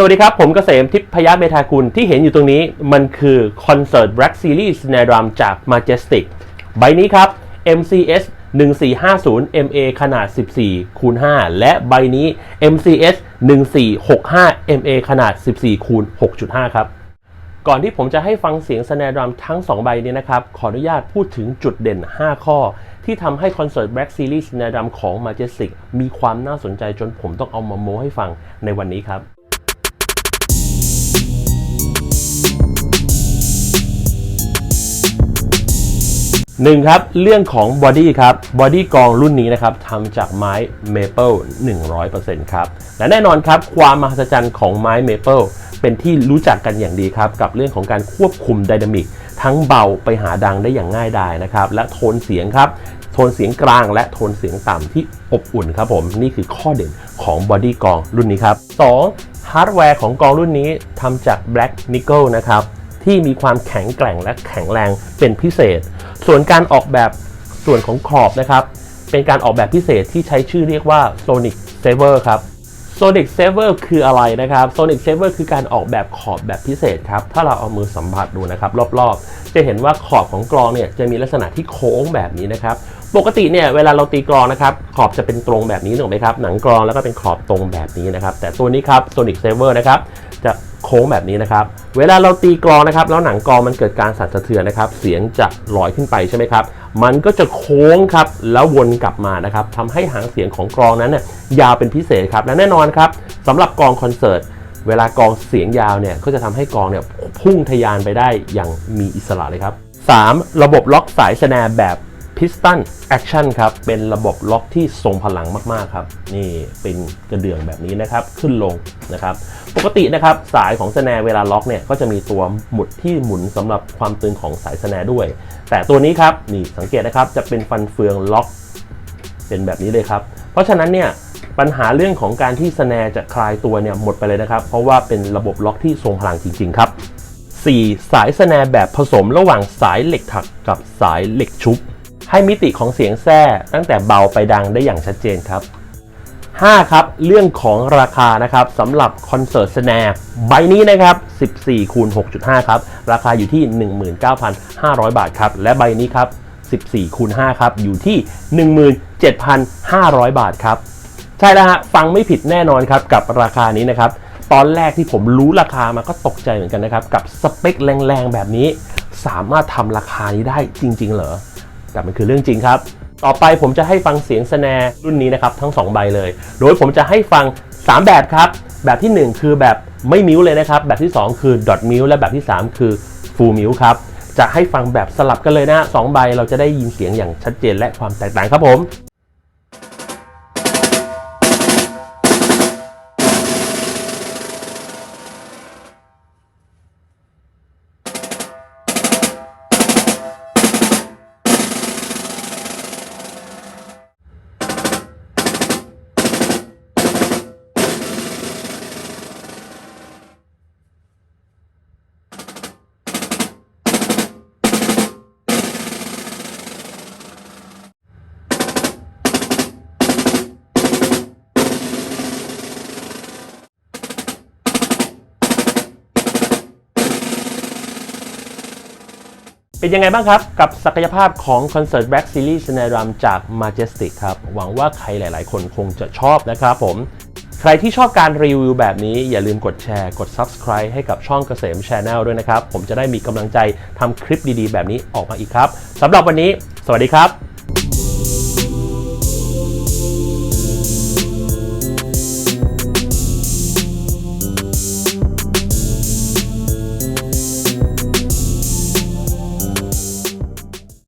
สวัสดีครับ ผมเกษมทิพยเมธากุลที่เห็นอยู่ตรงนี้มันคือคอนเสิร์ต Black Series Snare Drum จาก Majestic ใบนี้ครับ MCS 1450 MA ขนาด 14 คูณ 5 และใบนี้ MCS 1465 MA ขนาด 14 คูณ 6.5 ครับ ก่อนที่ผมจะให้ฟังเสียง Snare Drum ทั้ง 2 ใบนี้นะครับ ขออนุญาตพูดถึงจุดเด่น 5 ข้อ ที่ทำให้คอนเสิร์ต Black Series Snare Drum ของ Majestic มีความน่าสนใจจนผมต้องเอามาโม้ให้ฟังในวันนี้ครับ หนึ่งครับเรื่องของบอดี้ครับบอดี้กองรุ่นนี้นะครับทำจากไม้เมเปิล100%ครับและแน่นอนครับความมหัศจรรย์ของไม้เมเปิลเป็นที่รู้จักกันอย่างดีครับกับเรื่องของการควบคุมไดนามิกทั้งเบาไปหาดังได้อย่างง่ายดายนะครับและโทนเสียงครับโทนเสียงกลางและโทนเสียงต่ำที่อบอุ่นครับผมนี่คือข้อเด่นของบอดี้กองรุ่นนี้ครับ 2. ฮาร์ดแวร์ของกองรุ่นนี้ทำจาก Black Nickel นะครับ ที่มีความแข็งแกร่งและแข็งแรงเป็นพิเศษ ส่วนการออกแบบส่วนของขอบนะครับ เป็นการออกแบบพิเศษที่ใช้ชื่อเรียกว่า Sonic Saver ครับ Sonic Saver คืออะไรนะครับ Sonic Saver คือการออกแบบขอบแบบพิเศษครับ ถ้าเราเอามือสัมผัสดูนะครับ รอบๆ จะเห็นว่าขอบของกรองเนี่ยจะมีลักษณะที่โค้งแบบนี้นะครับ ปกติเนี่ยเวลาเราตีกรองนะครับ ขอบจะเป็นตรงแบบนี้ถูกไหมครับ หนังกรองแล้วก็เป็นขอบตรงแบบนี้นะครับ แต่ตัวนี้ครับ Sonic Saver นะครับ จะ โค้งแบบนี้นะครับ เวลาเราตีกรองนะครับ แล้วหนังกรองมันเกิดการสั่นสะเทือนนะครับ เสียงจะลอยขึ้นไปใช่ไหมครับ มันก็จะโค้งครับ แล้ววนกลับมานะครับทำให้หางเสียงของกรองนั้นเนี่ยยาวเป็นพิเศษครับ และแน่นอนครับสำหรับกรองคอนเสิร์ต เวลากรองเสียงยาวเนี่ย ก็จะทำให้กรองเนี่ยพุ่งทะยานไปได้อย่างมีอิสระเลยครับ 3. ระบบล็อกสายแสแนแบบ Piston Action ครับ เป็นระบบล็อกที่ทรงพลังมาก ๆ ครับ นี่เป็นกระเดื่องแบบนี้นะครับ ขึ้นลงนะครับ ปกตินะครับ สายของสแนเวลาล็อกเนี่ย ก็จะมีตัวหมุดที่หมุนสำหรับความตึงของสายสแนด้วย แต่ตัวนี้ครับ นี่สังเกตนะครับ จะเป็นฟันเฟืองล็อก เป็นแบบนี้เลยครับ เพราะฉะนั้นเนี่ยปัญหาเรื่องของการที่สแนจะคลายตัวเนี่ยหมดไปเลยนะครับ เพราะว่าเป็นระบบล็อกที่ทรงพลังจริง ๆ ครับ 4. สายสแนแบบผสมระหว่างสายเหล็กถักกับสายเหล็กชุบ ให้มิติของเสียงแทร่ตั้งแต่เบาไปดังได้อย่างชัดเจนครับ 5 ครับ เรื่องของราคานะครับสำหรับคอนเสิร์ตสแนร์ใบนี้นะครับ 14คูณ6.5 ครับ ราคาอยู่ที่ 19,500 บาทครับ และใบนี้ครับ 14คูณ5ครับ อยู่ที่ 17,500 บาทครับ ใช่แล้วฮะ ฟังไม่ผิดแน่นอนครับ กับราคานี้นะครับ ตอนแรกที่ผมรู้ราคามาก็ตกใจเหมือนกันนะครับ กับสเปคแรงๆ แบบนี้ สามารถทำราคานี้ได้จริง ๆ เหรอ แต่มันคือเรื่องจริงครับ ต่อไปผมจะให้ฟังเสียงสแนร์รุ่นนี้นะครับทั้ง 2 ใบเลย โดยผมจะให้ฟัง 3 แบบครับ แบบที่ 1 คือแบบไม่มิวเลยนะครับ แบบที่ 2 คือดอทมิวและแบบที่ 3 คือฟูลมิวครับจะให้ฟังแบบสลับกันเลยนะสองใบเราจะได้ยินเสียงอย่างชัดเจนและความแตกต่างครับผม เป็นยังไงบ้างครับ กับศักยภาพของคอนเสิร์ตแบ็กซีรีส์ในรามจาก Majestic ครับ หวังว่าใครหลาย ๆ คนคงจะชอบนะครับผม ใครที่ชอบการรีวิวแบบนี้ อย่าลืมกดแชร์ กด Subscribe ให้กับช่องเกษม Channel ด้วยนะครับ ผมจะได้มีกำลังใจทำคลิปดี ๆ แบบนี้ออกมาอีกครับสำหรับวันนี้ สวัสดีครับ